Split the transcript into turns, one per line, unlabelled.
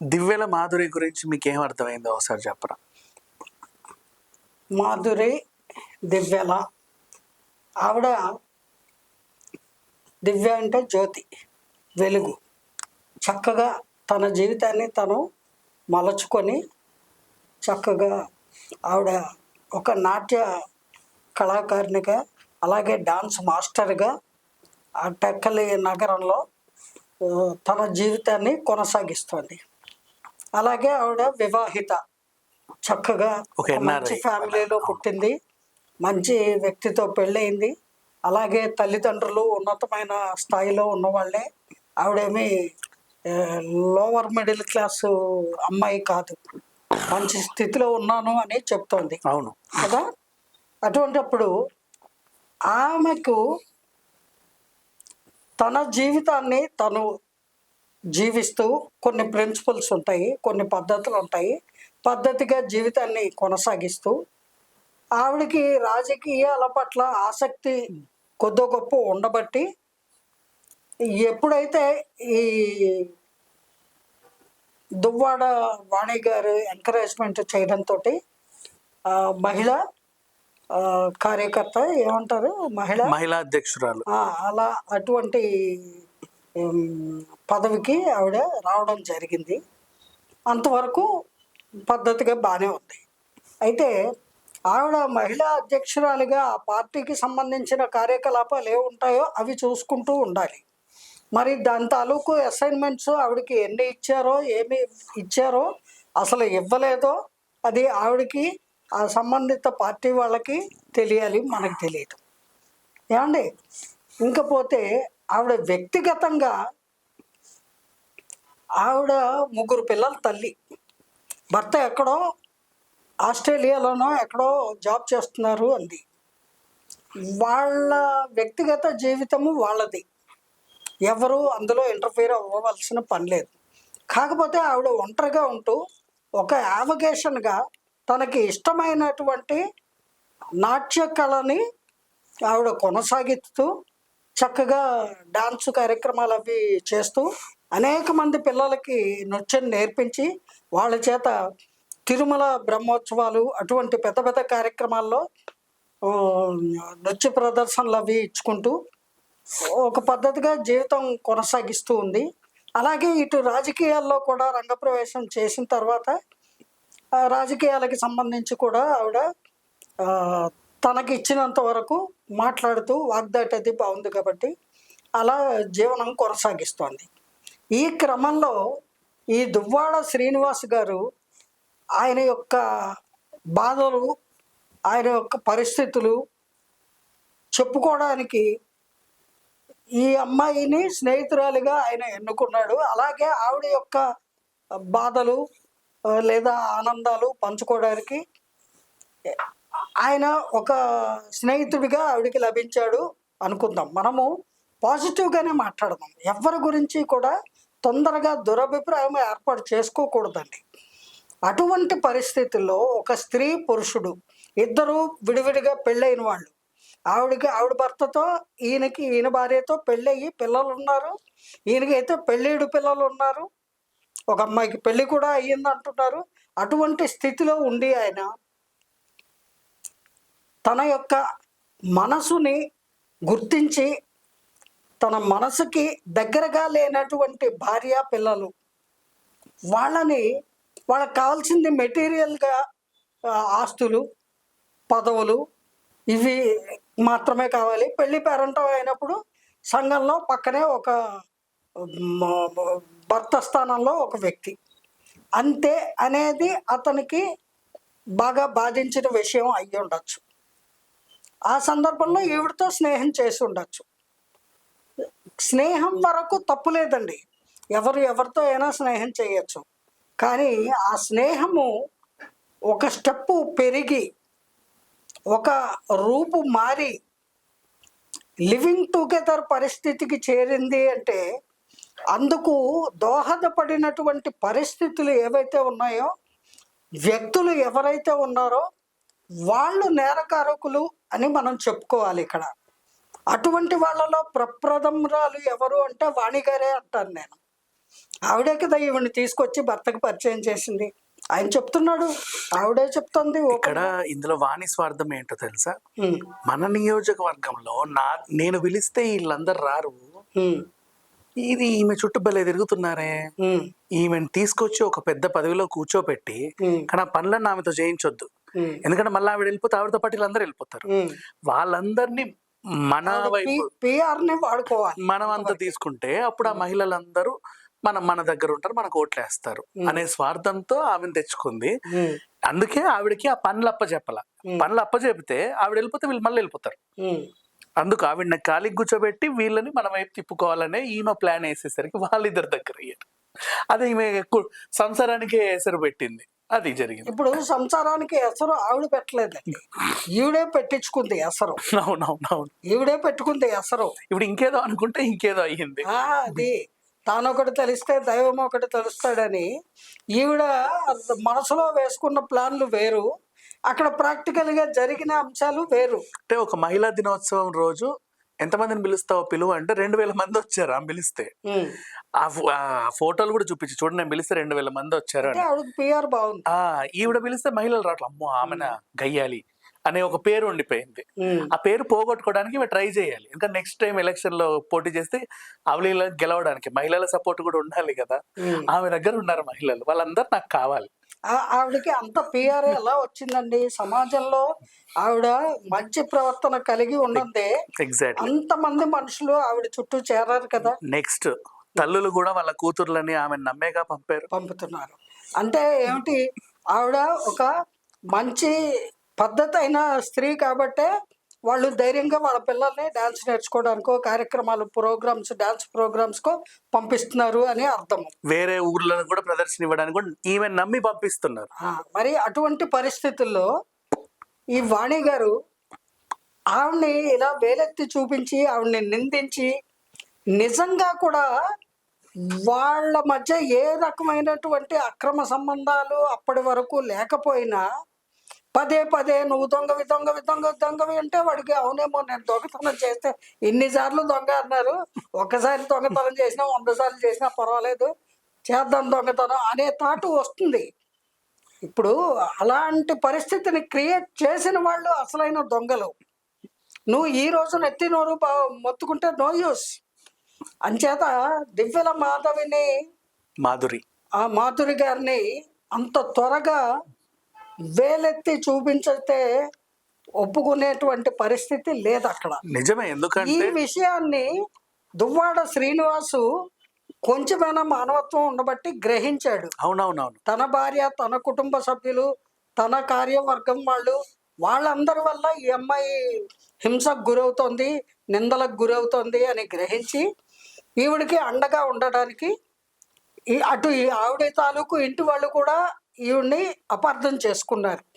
దివ్యల మాధురి గురించి మీకు ఏం అర్థమైందో ఒకసారి చెప్పరా?
మాధురి దివ్యల. ఆవిడ దివ్య అంటే జ్యోతి వెలుగు. చక్కగా తన జీవితాన్ని తను మలచుకొని చక్కగా ఆవిడ ఒక నాట్య కళాకారిణిగా అలాగే డాన్స్ మాస్టర్గా ఆ టెక్కలి నగరంలో తన జీవితాన్ని కొనసాగిస్తోంది. అలాగే ఆవిడ వివాహిత. చక్కగా. మంచి ఫ్యామిలీలో పుట్టింది. మంచి వ్యక్తితో పెళ్ళయింది. అలాగే తల్లిదండ్రులు ఉన్నతమైన స్థాయిలో ఉన్నవాళ్ళే ఆవిడేమి లోవర్ మిడిల్ క్లాస్ అమ్మాయి కాదు. మంచి స్థితిలో ఉన్నాను అని చెప్తోంది.
అవును.
కదా? అటువంటిప్పుడు ఆమెకు తన జీవితాన్ని తను జీవిస్తూ కొన్ని ప్రిన్సిపల్స్ ఉంటాయి కొన్ని పద్ధతులు ఉంటాయి. పద్ధతిగా జీవితాన్ని కొనసాగిస్తూ ఆవిడకి రాజకీయాల పట్ల ఆసక్తి కొద్దో గొప్ప ఉండబట్టి ఎప్పుడైతే ఈ దువ్వాడ వాణి గారు ఎంకరేజ్మెంట్ చేయడంతో మహిళ కార్యకర్త ఏమంటారు? మహిళ?
మహిళా అధ్యక్షురాలు.
అలా అటువంటి పదవికి ఆవిడ రావడం జరిగింది. అంతవరకు పద్ధతిగా బాగానే ఉంది. అయితే ఆవిడ మహిళా అధ్యక్షురాలిగా ఆ పార్టీకి సంబంధించిన కార్యకలాపాలు ఏ ఉంటాయో అవి చూసుకుంటూ ఉండాలి. మరి దాని తాలూకు అసైన్మెంట్స్ ఆవిడకి ఎన్ని ఇచ్చారో ఏమి ఇచ్చారో అసలు ఇవ్వలేదో అది ఆవిడకి ఆ సంబంధిత పార్టీ వాళ్ళకి తెలియాలి మనకు తెలియదు. ఏమండి? ఇంకపోతే ఆవిడ వ్యక్తిగతంగా ఆవిడ ముగ్గురు పిల్లల తల్లి. భర్త ఎక్కడో ఆస్ట్రేలియాలోనో ఎక్కడో జాబ్ చేస్తున్నారు అంది. వాళ్ళ వ్యక్తిగత జీవితము వాళ్ళది. ఎవరు అందులో ఇంటర్ఫీర్ అవ్వవలసిన పని లేదు. కాకపోతే ఆవిడ ఒంటరిగా ఉంటూ ఒక యావగేషన్గా తనకి ఇష్టమైనటువంటి నాట్య కళని ఆవిడ కొనసాగిస్తూ చక్కగా డాన్స్ కార్యక్రమాలు అవి చేస్తూ అనేక మంది పిల్లలకి నృత్యం నేర్పించి వాళ్ళ చేత తిరుమల బ్రహ్మోత్సవాలు అటువంటి పెద్ద పెద్ద కార్యక్రమాల్లో నృత్య ప్రదర్శనలు అవి ఇచ్చుకుంటూ ఒక పద్ధతిగా జీవితం కొనసాగిస్తూ ఉంది. అలాగే ఇటు రాజకీయాల్లో కూడా రంగప్రవేశం చేసిన తర్వాత రాజకీయాలకి సంబంధించి కూడా ఆవిడ తనకి ఇచ్చినంత వరకు మాట్లాడుతూ వాగ్దాటది బాగుంది కాబట్టి అలా జీవనం కొనసాగిస్తోంది. ఈ క్రమంలో ఈ దువ్వాడ శ్రీనివాస్ గారు ఆయన యొక్క బాధలు ఆయన యొక్క పరిస్థితులు చెప్పుకోవడానికి ఈ అమ్మాయిని స్నేహితురాలిగా ఆయన ఎన్నుకున్నాడు. అలాగే ఆవిడ యొక్క బాధలు లేదా ఆనందాలు పంచుకోవడానికి ఆయన ఒక స్నేహితుడిగా ఆవిడకి లభించాడు అనుకుందాం. మనము పాజిటివ్గానే మాట్లాడదాం. ఎవరి గురించి కూడా తొందరగా దురభిప్రాయం ఏర్పాటు చేసుకోకూడదండి. అటువంటి పరిస్థితుల్లో ఒక స్త్రీ పురుషుడు ఇద్దరు విడివిడిగా పెళ్ళైన వాళ్ళు ఆవిడకి ఆవిడ భర్తతో ఈయనకి ఈయన భార్యతో పెళ్ళయ్యి పిల్లలు ఉన్నారు ఈయనకి అయితే పెళ్ళిడు పిల్లలు ఉన్నారు ఒక అమ్మాయికి పెళ్ళి కూడా అయ్యింది అంటున్నారు అటువంటి స్థితిలో ఉండి ఆయన తన యొక్క మనసుని గుర్తించి తన మనసుకి దగ్గరగా లేనటువంటి భార్య పిల్లలు వాళ్ళని వాళ్ళకి కావాల్సింది మెటీరియల్గా ఆస్తులు పదవులు ఇవి మాత్రమే కావాలి. పెళ్ళి పేరంటం అయినప్పుడు సంఘంలో పక్కనే ఒక భర్త స్థానంలో ఒక వ్యక్తి. అంతే అనేది అతనికి బాగా బాధించిన విషయం అయ్యి ఉండొచ్చు ఆ సందర్భంలో ఈవిడతో స్నేహం చేసి ఉండొచ్చు. స్నేహం వరకు తప్పు లేదండి. ఎవరు ఎవరితో అయినా స్నేహం చేయొచ్చు. కానీ ఆ స్నేహము ఒక స్టెప్పు పెరిగి ఒక రూపు మారి లివింగ్ టుగెదర్ పరిస్థితికి చేరింది అంటే అందుకు దోహదపడినటువంటి పరిస్థితులు ఏవైతే ఉన్నాయో వ్యక్తులు ఎవరైతే ఉన్నారో వాళ్ళు నేరకారకులు అని మనం చెప్పుకోవాలి ఇక్కడ. అటువంటి వాళ్ళలో ప్రప్రథమరాలు ఎవరు అంటే వాణిగారే అంటాను నేను. ఆవిడే కదా ఈవిని తీసుకొచ్చి భర్తకు పరిచయం చేసింది. ఆయన చెప్తున్నాడు. ఆవిడే చెప్తుంది
ఇక్కడ ఇందులో వాణి స్వార్థం ఏంటో తెలుసా? మన నియోజకవర్గంలో నా నేను పిలిస్తే వీళ్ళందరూ రారు. ఇది ఈమె చుట్టూ భలే తిరుగుతున్నారే. ఈమెను తీసుకొచ్చి ఒక పెద్ద పదవిలో కూర్చోపెట్టి కానీ ఆ పనులన్నీ ఆమెతో చేయించొద్దు. ఎందుకంటే మళ్ళీ ఆవిడ వెళ్ళిపోతే ఆవిడతో పాటు వీళ్ళందరూ వెళ్ళిపోతారు. వాళ్ళందరినీ మన వైపు
ని వాడుకోవాలి
మనం అంత తీసుకుంటే అప్పుడు ఆ మహిళలందరూ మనం మన దగ్గర ఉంటారు మనకు ఓట్లేస్తారు అనే స్వార్థంతో ఆమెను తెచ్చుకుంది. అందుకే ఆవిడకి ఆ పనులు అప్ప చెప్పాల పనులు అప్ప చెబితే ఆవిడ వెళ్ళిపోతే వీళ్ళు మళ్ళీ వెళ్ళిపోతారు. అందుకు ఆవిడని ఖాళీకి కూర్చోబెట్టి వీళ్ళని మన వైపు తిప్పుకోవాలనే ఈమె ప్లాన్ వేసేసరికి వాళ్ళిద్దరి దగ్గర అయ్యారు. అదే ఈమె సంసారానికి ఎసరు పెట్టింది. అది జరిగింది.
ఇప్పుడు సంసారానికి ఎసరు ఆవిడ పెట్టలేదండి. ఈవిడే పెట్టించుకుంది ఎసరు.
అవునవునవును.
ఈవిడే పెట్టుకుంది ఎసరు.
ఇప్పుడు ఇంకేదో అనుకుంటే ఇంకేదో అయ్యింది.
అది తాను ఒకటి తెలిస్తే దైవం ఒకటి తెలుస్తాడని ఈవిడ మనసులో వేసుకున్న ప్లాన్లు వేరు. అక్కడ ప్రాక్టికల్గా జరిగిన అంశాలు వేరు.
అంటే ఒక మహిళా దినోత్సవం రోజు ఎంతమందిని పిలుస్తావో పిలువ అంటే రెండు వేల మంది వచ్చారు ఆమె పిలిస్తే. ఆ ఫోటోలు కూడా చూపించి. చూడండి నేను పిలిస్తే రెండు వేల మంది వచ్చారు ఈవిడ పిలిస్తే మహిళలు రావట్లేదు అమ్మో ఆమెన గయ్యాలి. అనే ఒక పేరు ఉండిపోయింది. ఆ పేరు పోగొట్టుకోవడానికి ఇవి ట్రై చేయాలి. ఇంకా నెక్స్ట్ టైం ఎలక్షన్లో పోటీ చేస్తే అవలీల గెలవడానికి మహిళల సపోర్ట్ కూడా ఉండాలి కదా. ఆమె దగ్గర ఉన్నారు మహిళలు. వాళ్ళందరూ నాకు కావాలి.
ఆ- ఆవిడకి అంత పిఆర్ ఎలా వచ్చిందండి? సమాజంలో ఆవిడ మంచి ప్రవర్తన కలిగి ఉన్నదే
ఎగ్జాక్ట్లీ
అంతమంది మనుషులు ఆవిడ చుట్టూ చేరారు కదా.
నెక్స్ట్ తల్లులు కూడా వాళ్ళ కూతుర్లని ఆమె నమ్మేగా పంపారు.
పంపుతున్నారు. అంటే ఏమిటి? ఆవిడ ఒక మంచి పద్ధతి అయిన స్త్రీ కాబట్టే వాళ్ళు ధైర్యంగా వాళ్ళ పిల్లల్ని డాన్స్ నేర్చుకోవడానికో కార్యక్రమాలు ప్రోగ్రామ్స్ డాన్స్ ప్రోగ్రామ్స్కో పంపిస్తున్నారు అని అర్థం.
వేరే ఊర్లను కూడా ప్రదర్శన ఇవ్వడానికి కూడా ఈమె నమ్మి పంపిస్తున్నారు.
మరి అటువంటి పరిస్థితుల్లో ఈ వాణి గారు ఆవిడ్ని ఇలా వేలెత్తి చూపించి ఆవిడ్ని నిందించి నిజంగా కూడా వాళ్ళ మధ్య ఏ రకమైనటువంటి అక్రమ సంబంధాలు అప్పటి వరకు లేకపోయినా పదే పదే నువ్వు దొంగవి దొంగవి దొంగ దొంగవి అంటే వాడికి అవునేమో నేను దొంగతనం చేస్తే ఇన్నిసార్లు దొంగ అన్నారు. ఒక్కసారి దొంగతనం చేసినా వంద సార్లు చేసినా పర్వాలేదు. చేద్దాం దొంగతనం అనే తాటు వస్తుంది. ఇప్పుడు అలాంటి పరిస్థితిని క్రియేట్ చేసిన వాళ్ళు అసలైన దొంగలు. నువ్వు ఈ రోజు నెత్తి నోరు మొత్తుకుంటే నో యూస్. అంచేత దివ్యల మాధవిని
మాధురి.
ఆ మాధురి గారిని అంత త్వరగా వేలెత్తి చూపించితే ఒప్పుకునేటువంటి పరిస్థితి లేదు అక్కడ
నిజమే
ఈ
ఎందుకంటే
విషయాన్ని దువ్వాడ శ్రీనివాసు కొంచెమైనా మానవత్వం ఉండబట్టి గ్రహించాడు.
అవునవునవును.
తన భార్య తన కుటుంబ సభ్యులు తన కార్యవర్గం వాళ్ళు వాళ్ళందరి వల్ల ఈ అమ్మాయి హింసకు గురవుతోంది నిందలకు గురవుతోంది అని గ్రహించి ఈవిడికి అండగా ఉండడానికి ఈ అటు ఈ ఆవిడ తాలూకు ఇంటి వాళ్ళు కూడా ఈవిడ్ని అపార్థం చేసుకున్నారు.